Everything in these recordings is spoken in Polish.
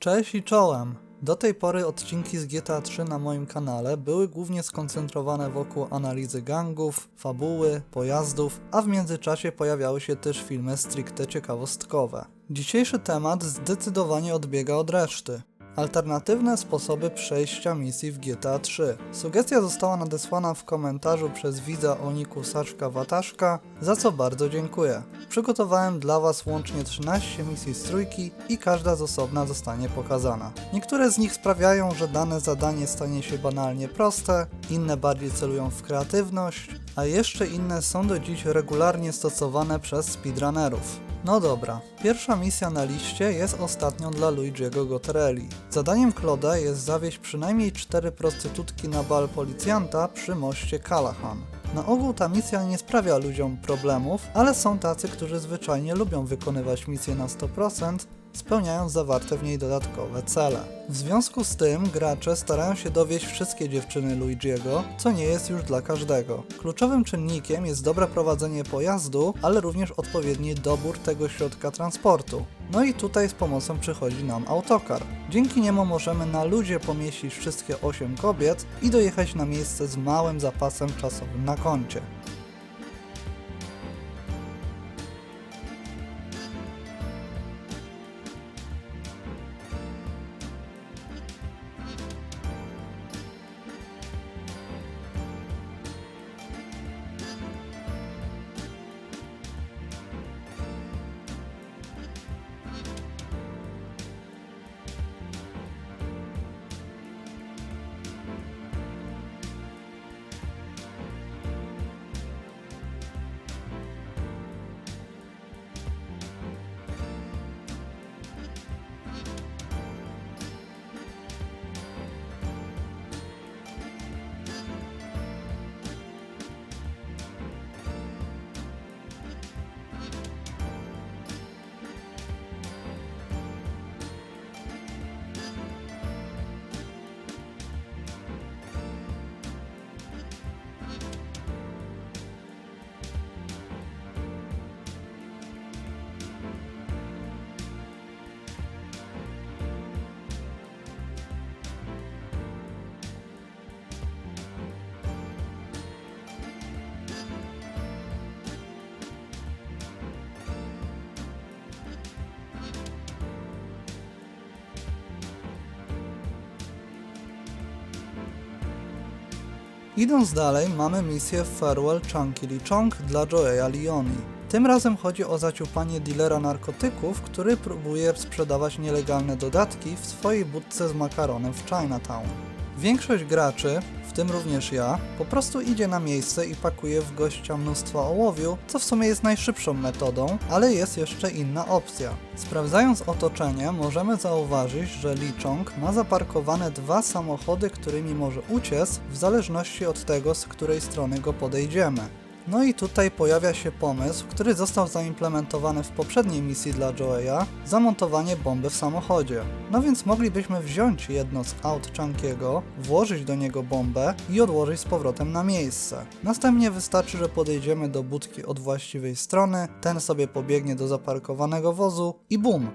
Cześć i czołem! Do tej pory odcinki z GTA 3 na moim kanale były głównie skoncentrowane wokół analizy gangów, fabuły, pojazdów, a w międzyczasie pojawiały się też filmy stricte ciekawostkowe. Dzisiejszy temat zdecydowanie odbiega od reszty. Alternatywne sposoby przejścia misji w GTA 3. Sugestia została nadesłana w komentarzu przez widza o niku Saczka Wataszka, za co bardzo dziękuję. Przygotowałem dla Was łącznie 13 misji z trójki i każda z osobna zostanie pokazana. Niektóre z nich sprawiają, że dane zadanie stanie się banalnie proste, inne bardziej celują w kreatywność, a jeszcze inne są do dziś regularnie stosowane przez speedrunnerów. No dobra, pierwsza misja na liście jest ostatnią dla Luigiego Gotterelli. Zadaniem Claude'a jest zawieźć przynajmniej cztery prostytutki na bal policjanta przy moście Callahan. Na ogół ta misja nie sprawia ludziom problemów, ale są tacy, którzy zwyczajnie lubią wykonywać misje na 100%, spełniając zawarte w niej dodatkowe cele. W związku z tym gracze starają się dowieść wszystkie dziewczyny Luigiego, co nie jest już dla każdego. Kluczowym czynnikiem jest dobre prowadzenie pojazdu, ale również odpowiedni dobór tego środka transportu. No i tutaj z pomocą przychodzi nam autokar. Dzięki niemu możemy na ludzie pomieścić wszystkie 8 kobiet i dojechać na miejsce z małym zapasem czasowym na koncie. Idąc dalej, mamy misję Farewell Chunky Lee Chong dla Joeya Leoni. Tym razem chodzi o zaciupanie dealera narkotyków, który próbuje sprzedawać nielegalne dodatki w swojej budce z makaronem w Chinatown. Większość graczy, w tym również ja, po prostu idzie na miejsce i pakuje w gościa mnóstwo ołowiu, co w sumie jest najszybszą metodą, ale jest jeszcze inna opcja. Sprawdzając otoczenie, możemy zauważyć, że Lee Chong ma zaparkowane dwa samochody, którymi może uciec, w zależności od tego, z której strony go podejdziemy. No i tutaj pojawia się pomysł, który został zaimplementowany w poprzedniej misji dla Joeya, zamontowanie bomby w samochodzie. No więc moglibyśmy wziąć jedno z aut Chunkiego, włożyć do niego bombę i odłożyć z powrotem na miejsce. Następnie wystarczy, że podejdziemy do budki od właściwej strony, ten sobie pobiegnie do zaparkowanego wozu i bum!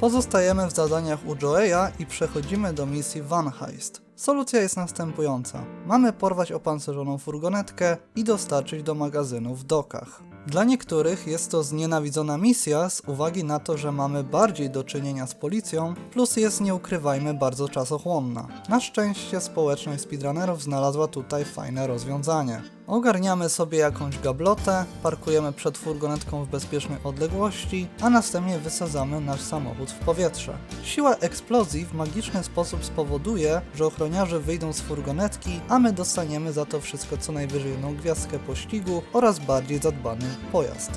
Pozostajemy w zadaniach u Joeya i przechodzimy do misji Van Heist. Solucja jest następująca. Mamy porwać opancerzoną furgonetkę i dostarczyć do magazynu w dokach. Dla niektórych jest to znienawidzona misja z uwagi na to, że mamy bardziej do czynienia z policją, plus jest nie ukrywajmy bardzo czasochłonna. Na szczęście społeczność speedrunnerów znalazła tutaj fajne rozwiązanie. Ogarniamy sobie jakąś gablotę, parkujemy przed furgonetką w bezpiecznej odległości, a następnie wysadzamy nasz samochód w powietrze. Siła eksplozji w magiczny sposób spowoduje, że ochroniarze wyjdą z furgonetki, a my dostaniemy za to wszystko co najwyżej jedną gwiazdkę pościgu oraz bardziej zadbany pojazd.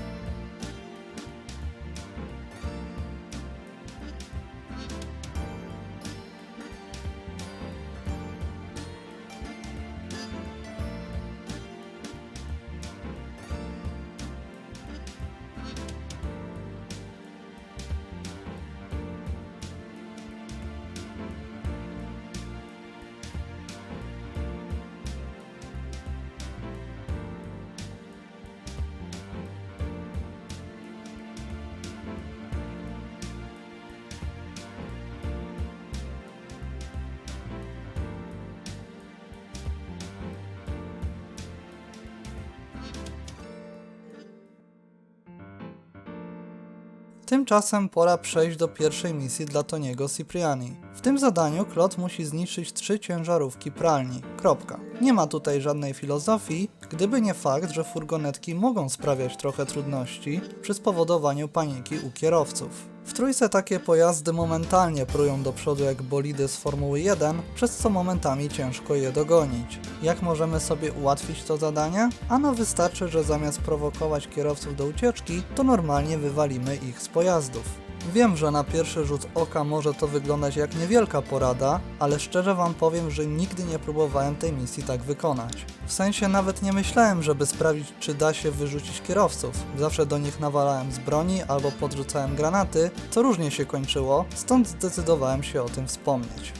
Tymczasem pora przejść do pierwszej misji dla Toniego Cipriani. W tym zadaniu Klot musi zniszczyć trzy ciężarówki pralni. Kropka. Nie ma tutaj żadnej filozofii, gdyby nie fakt, że furgonetki mogą sprawiać trochę trudności przy spowodowaniu paniki u kierowców. W trójce takie pojazdy momentalnie prują do przodu jak bolidy z Formuły 1, przez co momentami ciężko je dogonić. Jak możemy sobie ułatwić to zadanie? Ano wystarczy, że zamiast prowokować kierowców do ucieczki, to normalnie wywalimy ich z pojazdów. Wiem, że na pierwszy rzut oka może to wyglądać jak niewielka porada, ale szczerze wam powiem, że nigdy nie próbowałem tej misji tak wykonać. W sensie nawet nie myślałem, żeby sprawdzić, czy da się wyrzucić kierowców. Zawsze do nich nawalałem z broni albo podrzucałem granaty, co różnie się kończyło, stąd zdecydowałem się o tym wspomnieć.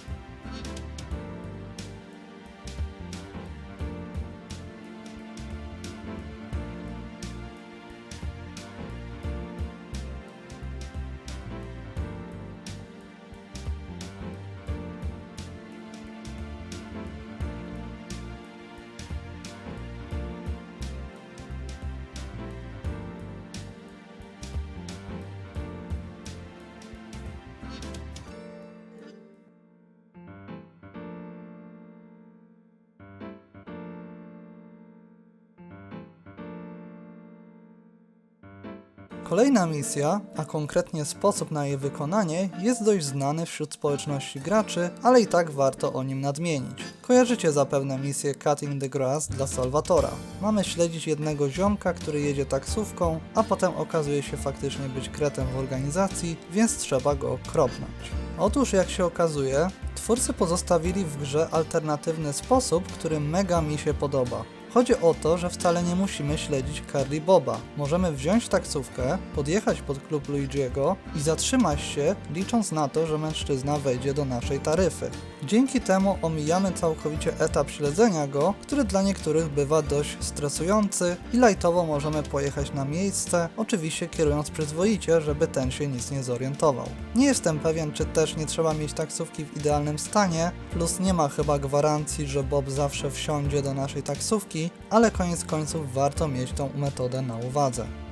Kolejna misja, a konkretnie sposób na jej wykonanie, jest dość znany wśród społeczności graczy, ale i tak warto o nim nadmienić. Kojarzycie zapewne misję Cutting the Grass dla Salvatora. Mamy śledzić jednego ziomka, który jedzie taksówką, a potem okazuje się faktycznie być kretem w organizacji, więc trzeba go kropnąć. Otóż jak się okazuje, twórcy pozostawili w grze alternatywny sposób, który mega mi się podoba. Chodzi o to, że wcale nie musimy śledzić Carly Boba. Możemy wziąć taksówkę, podjechać pod klub Luigiego i zatrzymać się, licząc na to, że mężczyzna wejdzie do naszej taryfy. Dzięki temu omijamy całkowicie etap śledzenia go, który dla niektórych bywa dość stresujący i lajtowo możemy pojechać na miejsce, oczywiście kierując przyzwoicie, żeby ten się nic nie zorientował. Nie jestem pewien, czy też nie trzeba mieć taksówki w idealnym stanie, plus nie ma chyba gwarancji, że Bob zawsze wsiądzie do naszej taksówki, ale koniec końców warto mieć tą metodę na uwadze.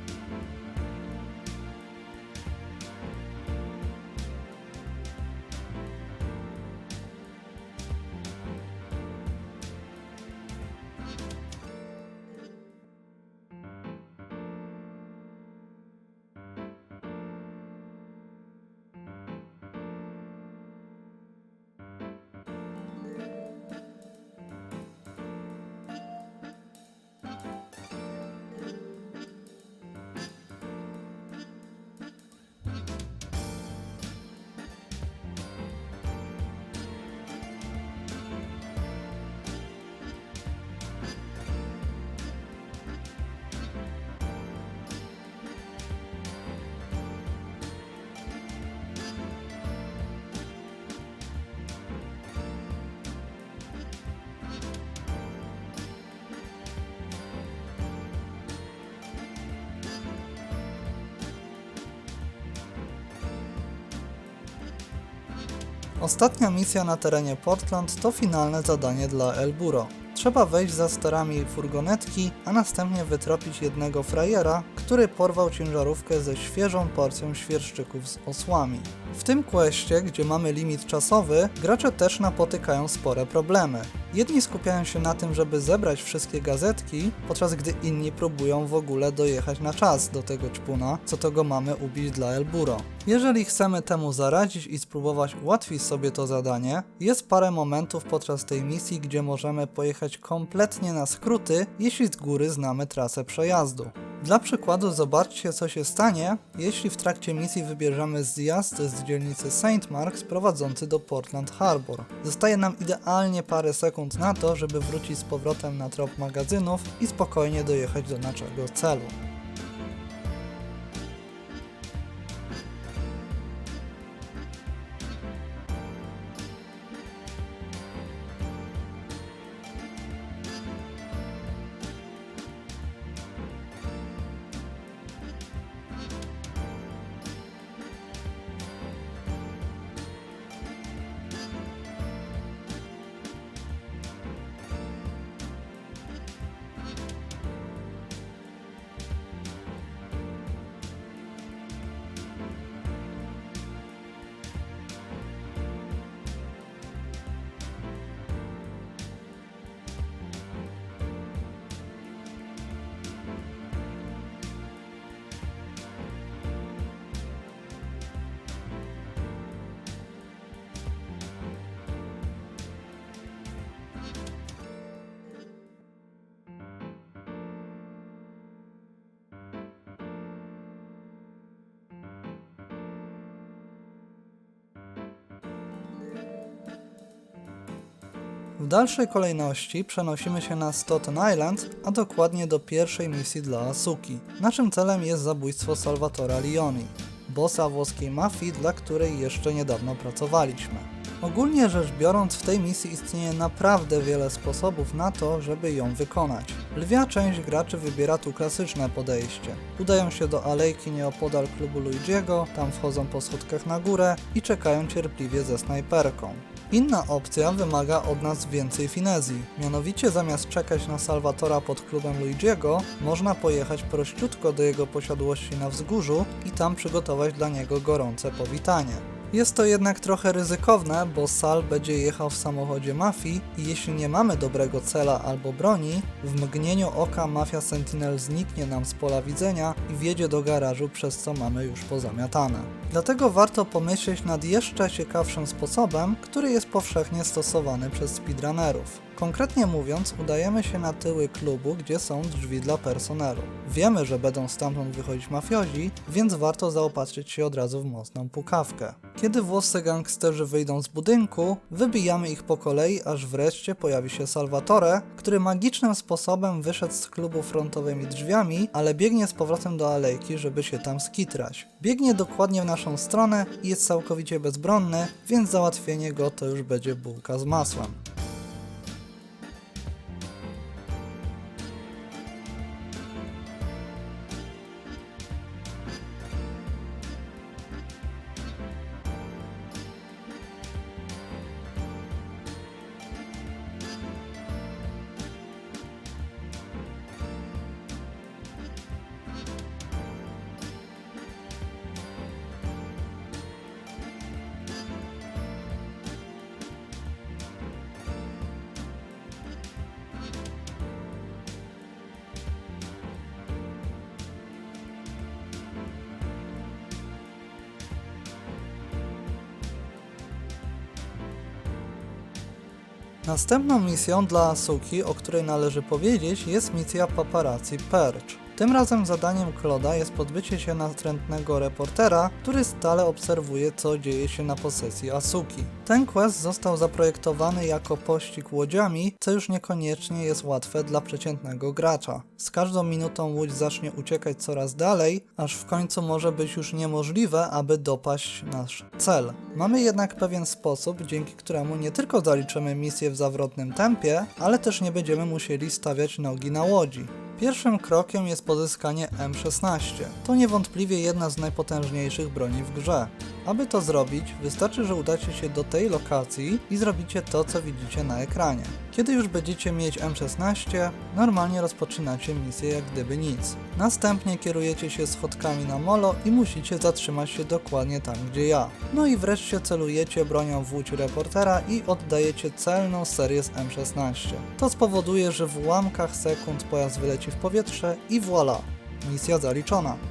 Ostatnia misja na terenie Portland to finalne zadanie dla Elburo. Trzeba wejść za sterami furgonetki, a następnie wytropić jednego frajera, który porwał ciężarówkę ze świeżą porcją świerszczyków z osłami. W tym questie, gdzie mamy limit czasowy, gracze też napotykają spore problemy. Jedni skupiają się na tym, żeby zebrać wszystkie gazetki, podczas gdy inni próbują w ogóle dojechać na czas do tego ćpuna, co to go mamy ubić dla Elburo. Jeżeli chcemy temu zaradzić i spróbować ułatwić sobie to zadanie, jest parę momentów podczas tej misji, gdzie możemy pojechać kompletnie na skróty, jeśli z góry znamy trasę przejazdu. Dla przykładu zobaczcie co się stanie, jeśli w trakcie misji wybierzemy zjazd z dzielnicy St. Marks prowadzący do Portland Harbor. Zostaje nam idealnie parę sekund na to, żeby wrócić z powrotem na trop magazynów i spokojnie dojechać do naszego celu. W dalszej kolejności przenosimy się na Staten Island, a dokładnie do pierwszej misji dla Asuki. Naszym celem jest zabójstwo Salvatora Leoni, bossa włoskiej mafii, dla której jeszcze niedawno pracowaliśmy. Ogólnie rzecz biorąc, w tej misji istnieje naprawdę wiele sposobów na to, żeby ją wykonać. Lwia część graczy wybiera tu klasyczne podejście. Udają się do alejki nieopodal klubu Luigiego, tam wchodzą po schodkach na górę i czekają cierpliwie ze snajperką. Inna opcja wymaga od nas więcej finezji. Mianowicie zamiast czekać na Salvatora pod klubem Luigiego, można pojechać prościutko do jego posiadłości na wzgórzu i tam przygotować dla niego gorące powitanie. Jest to jednak trochę ryzykowne, bo Sal będzie jechał w samochodzie mafii i jeśli nie mamy dobrego cela albo broni, w mgnieniu oka mafia Sentinel zniknie nam z pola widzenia i wjedzie do garażu, przez co mamy już pozamiatane. Dlatego warto pomyśleć nad jeszcze ciekawszym sposobem, który jest powszechnie stosowany przez speedrunnerów. Konkretnie mówiąc, udajemy się na tyły klubu, gdzie są drzwi dla personelu. Wiemy, że będą stamtąd wychodzić mafiozi, więc warto zaopatrzyć się od razu w mocną pukawkę. Kiedy włoscy gangsterzy wyjdą z budynku, wybijamy ich po kolei, aż wreszcie pojawi się Salvatore, który magicznym sposobem wyszedł z klubu frontowymi drzwiami, ale biegnie z powrotem do alejki, żeby się tam skitrać. Biegnie dokładnie w naszą stronę i jest całkowicie bezbronny, więc załatwienie go to już będzie bułka z masłem. Następną misją dla Asuki, o której należy powiedzieć, jest misja Paparazzi Perch. Tym razem zadaniem Kloda jest podbycie się natrętnego reportera, który stale obserwuje, co dzieje się na posesji Asuki. Ten quest został zaprojektowany jako pościg łodziami, co już niekoniecznie jest łatwe dla przeciętnego gracza. Z każdą minutą łódź zacznie uciekać coraz dalej, aż w końcu może być już niemożliwe, aby dopaść nasz cel. Mamy jednak pewien sposób, dzięki któremu nie tylko zaliczymy misję w zawrotnym tempie, ale też nie będziemy musieli stawiać nogi na łodzi. Pierwszym krokiem jest pozyskanie M16. To niewątpliwie jedna z najpotężniejszych broni w grze. Aby to zrobić, wystarczy, że udacie się do tej lokacji i zrobicie to, co widzicie na ekranie. Kiedy już będziecie mieć M16, normalnie rozpoczynacie misję jak gdyby nic. Następnie kierujecie się schodkami na molo i musicie zatrzymać się dokładnie tam, gdzie ja. No i wreszcie celujecie bronią w łódź reportera i oddajecie celną serię z M16. To spowoduje, że w ułamkach sekund pojazd wyleci w powietrze i voilà, misja zaliczona.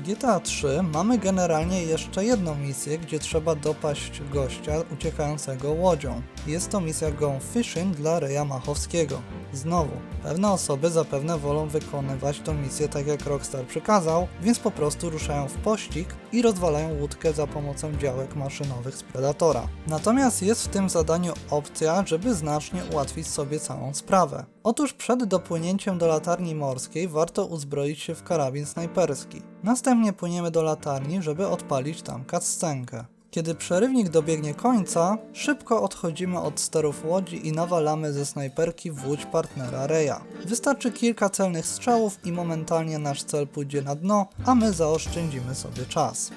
W GTA 3 mamy generalnie jeszcze jedną misję, gdzie trzeba dopaść gościa uciekającego łodzią. Jest to misja Go Fishing dla Reja Machowskiego. Znowu, pewne osoby zapewne wolą wykonywać tą misję tak jak Rockstar przykazał, więc po prostu ruszają w pościg i rozwalają łódkę za pomocą działek maszynowych z Predatora. Natomiast jest w tym zadaniu opcja, żeby znacznie ułatwić sobie całą sprawę. Otóż przed dopłynięciem do latarni morskiej warto uzbroić się w karabin snajperski. Następnie płyniemy do latarni, żeby odpalić tam cutscenkę. Kiedy przerywnik dobiegnie końca, szybko odchodzimy od sterów łodzi i nawalamy ze snajperki w łódź partnera Reya. Wystarczy kilka celnych strzałów i momentalnie nasz cel pójdzie na dno, a my zaoszczędzimy sobie czas.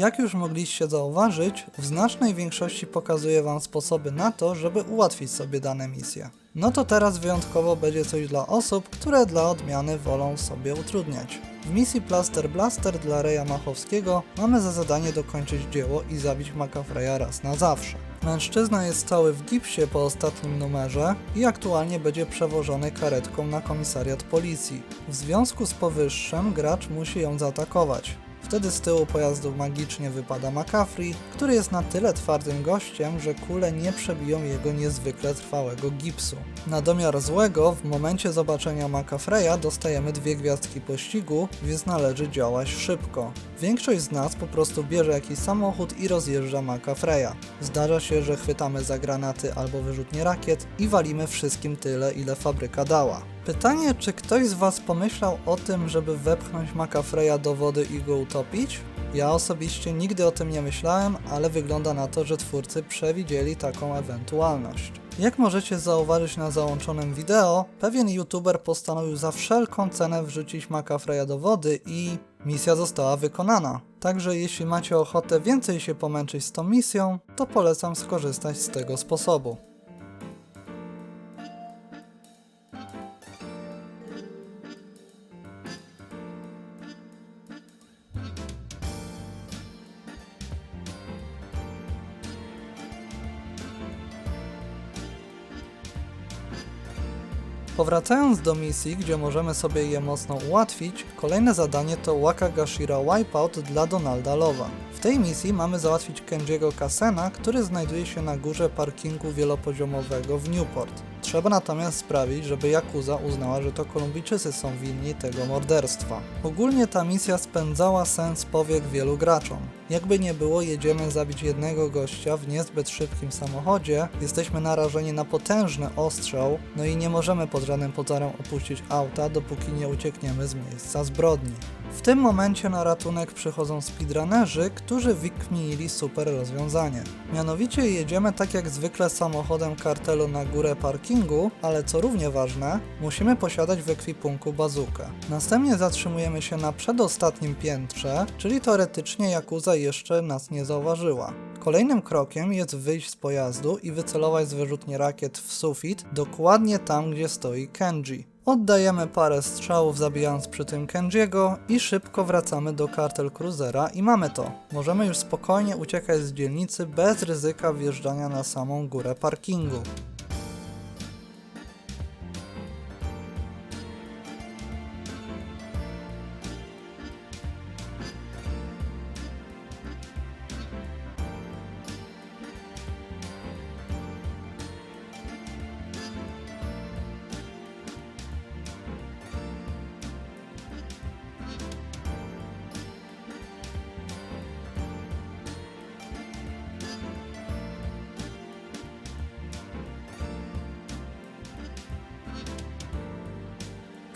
Jak już mogliście zauważyć, w znacznej większości pokazuję Wam sposoby na to, żeby ułatwić sobie dane misje. No to teraz wyjątkowo będzie coś dla osób, które dla odmiany wolą sobie utrudniać. W misji Plaster Blaster dla Reja Machowskiego mamy za zadanie dokończyć dzieło i zabić McAfreya raz na zawsze. Mężczyzna jest cały w gipsie po ostatnim numerze i aktualnie będzie przewożony karetką na komisariat policji. W związku z powyższym gracz musi ją zaatakować. Wtedy z tyłu pojazdu magicznie wypada McCaffrey, który jest na tyle twardym gościem, że kule nie przebiją jego niezwykle trwałego gipsu. Na domiar złego, w momencie zobaczenia McCaffreya dostajemy dwie gwiazdki pościgu, więc należy działać szybko. Większość z nas po prostu bierze jakiś samochód i rozjeżdża McCaffreya. Zdarza się, że chwytamy za granaty albo wyrzutnie rakiet i walimy wszystkim tyle, ile fabryka dała. Pytanie, czy ktoś z Was pomyślał o tym, żeby wepchnąć McAfreya do wody i go utopić? Ja osobiście nigdy o tym nie myślałem, ale wygląda na to, że twórcy przewidzieli taką ewentualność. Jak możecie zauważyć na załączonym wideo, pewien youtuber postanowił za wszelką cenę wrzucić McAfreya do wody i misja została wykonana. Także jeśli macie ochotę więcej się pomęczyć z tą misją, to polecam skorzystać z tego sposobu. Powracając do misji, gdzie możemy sobie je mocno ułatwić, kolejne zadanie to Wakagashira Wipeout dla Donalda Lowa. W tej misji mamy załatwić Kenjiego Kasena, który znajduje się na górze parkingu wielopoziomowego w Newport. Trzeba natomiast sprawić, żeby Yakuza uznała, że to Kolumbijczycy są winni tego morderstwa. Ogólnie ta misja spędzała sens powiek wielu graczom. Jakby nie było, jedziemy zabić jednego gościa w niezbyt szybkim samochodzie, jesteśmy narażeni na potężny ostrzał, no i nie możemy pod żadnym pozorem opuścić auta, dopóki nie uciekniemy z miejsca zbrodni. W tym momencie na ratunek przychodzą speedrunnerzy, którzy wykminili super rozwiązanie. Mianowicie jedziemy tak jak zwykle samochodem kartelu na górę parkingu, ale co równie ważne, musimy posiadać w ekwipunku bazukę. Następnie zatrzymujemy się na przedostatnim piętrze, czyli teoretycznie Yakuza jeszcze nas nie zauważyła. Kolejnym krokiem jest wyjść z pojazdu i wycelować z wyrzutni rakiet w sufit, dokładnie tam, gdzie stoi Kenji. Oddajemy parę strzałów zabijając przy tym Kenjiego i szybko wracamy do kartel Cruisera i mamy to. Możemy już spokojnie uciekać z dzielnicy bez ryzyka wjeżdżania na samą górę parkingu.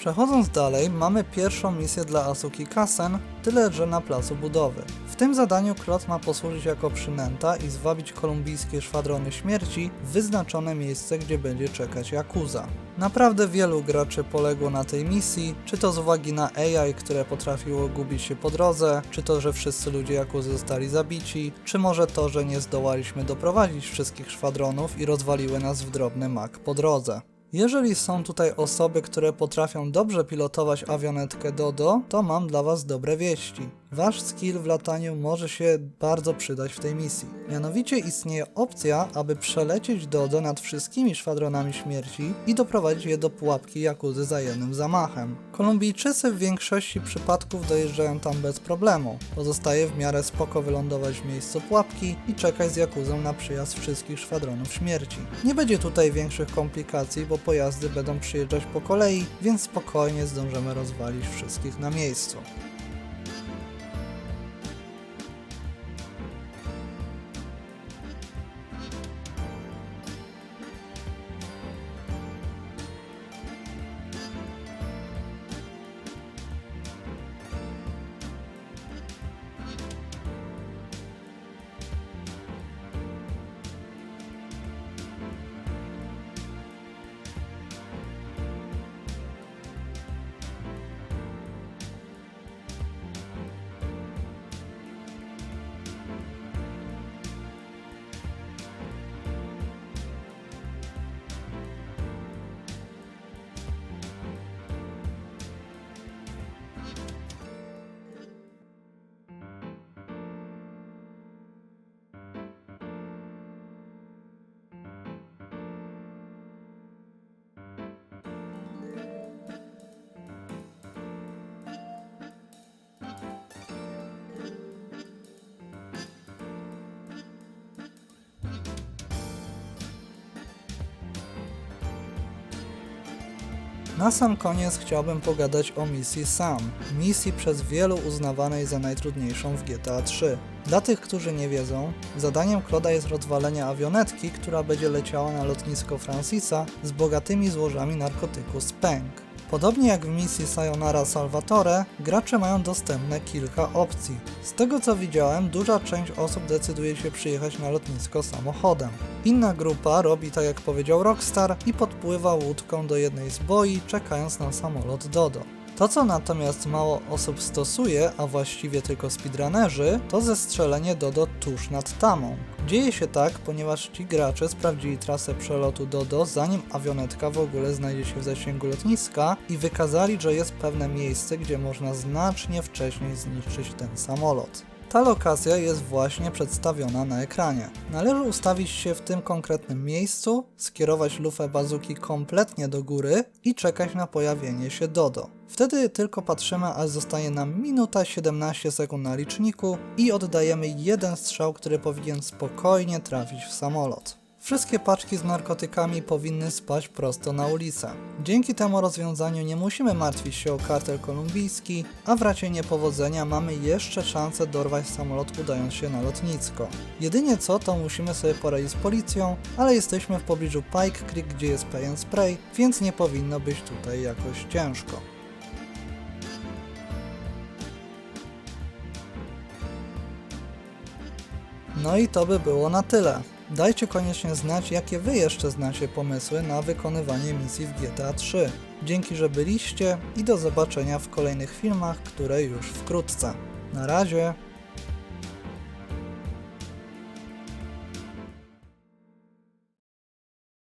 Przechodząc dalej, mamy pierwszą misję dla Asuki Kasen, tyle że na placu budowy. W tym zadaniu Klot ma posłużyć jako przynęta i zwabić kolumbijskie szwadrony śmierci w wyznaczone miejsce, gdzie będzie czekać Yakuza. Naprawdę wielu graczy poległo na tej misji, czy to z uwagi na AI, które potrafiło gubić się po drodze, czy to, że wszyscy ludzie Yakuzy zostali zabici, czy może to, że nie zdołaliśmy doprowadzić wszystkich szwadronów i rozwaliły nas w drobny mak po drodze. Jeżeli są tutaj osoby, które potrafią dobrze pilotować awionetkę Dodo, to mam dla Was dobre wieści. Wasz skill w lataniu może się bardzo przydać w tej misji. Mianowicie istnieje opcja, aby przelecieć Dodo nad wszystkimi szwadronami śmierci i doprowadzić je do pułapki Jakuzy za jednym zamachem. Kolumbijczycy w większości przypadków dojeżdżają tam bez problemu. Pozostaje w miarę spoko wylądować w miejscu pułapki i czekać z Jakuzą na przyjazd wszystkich szwadronów śmierci. Nie będzie tutaj większych komplikacji, bo pojazdy będą przyjeżdżać po kolei, więc spokojnie zdążymy rozwalić wszystkich na miejscu. Na sam koniec chciałbym pogadać o misji SAM, misji przez wielu uznawanej za najtrudniejszą w GTA 3. Dla tych, którzy nie wiedzą, zadaniem Kloda jest rozwalenie awionetki, która będzie leciała na lotnisko Francisa z bogatymi złożami narkotyku Spank. Podobnie jak w misji Sayonara Salvatore, gracze mają dostępne kilka opcji. Z tego co widziałem, duża część osób decyduje się przyjechać na lotnisko samochodem. Inna grupa robi tak jak powiedział Rockstar i podpływa łódką do jednej z boi, czekając na samolot Dodo. To, co natomiast mało osób stosuje, a właściwie tylko speedrunnerzy, to zestrzelenie Dodo tuż nad tamą. Dzieje się tak, ponieważ ci gracze sprawdzili trasę przelotu Dodo, zanim awionetka w ogóle znajdzie się w zasięgu lotniska i wykazali, że jest pewne miejsce, gdzie można znacznie wcześniej zniszczyć ten samolot. Ta lokacja jest właśnie przedstawiona na ekranie. Należy ustawić się w tym konkretnym miejscu, skierować lufę bazuki kompletnie do góry i czekać na pojawienie się Dodo. Wtedy tylko patrzymy, aż zostaje nam minuta 17 sekund na liczniku i oddajemy jeden strzał, który powinien spokojnie trafić w samolot. Wszystkie paczki z narkotykami powinny spać prosto na ulicę. Dzięki temu rozwiązaniu nie musimy martwić się o kartel kolumbijski, a w razie niepowodzenia mamy jeszcze szansę dorwać samolot udając się na lotnisko. Jedynie co to musimy sobie poradzić z policją, ale jesteśmy w pobliżu Pike Creek, gdzie jest pay spray, więc nie powinno być tutaj jakoś ciężko. No i to by było na tyle. Dajcie koniecznie znać, jakie wy jeszcze znacie pomysły na wykonywanie misji w GTA 3. Dzięki, że byliście i do zobaczenia w kolejnych filmach, które już wkrótce. Na razie.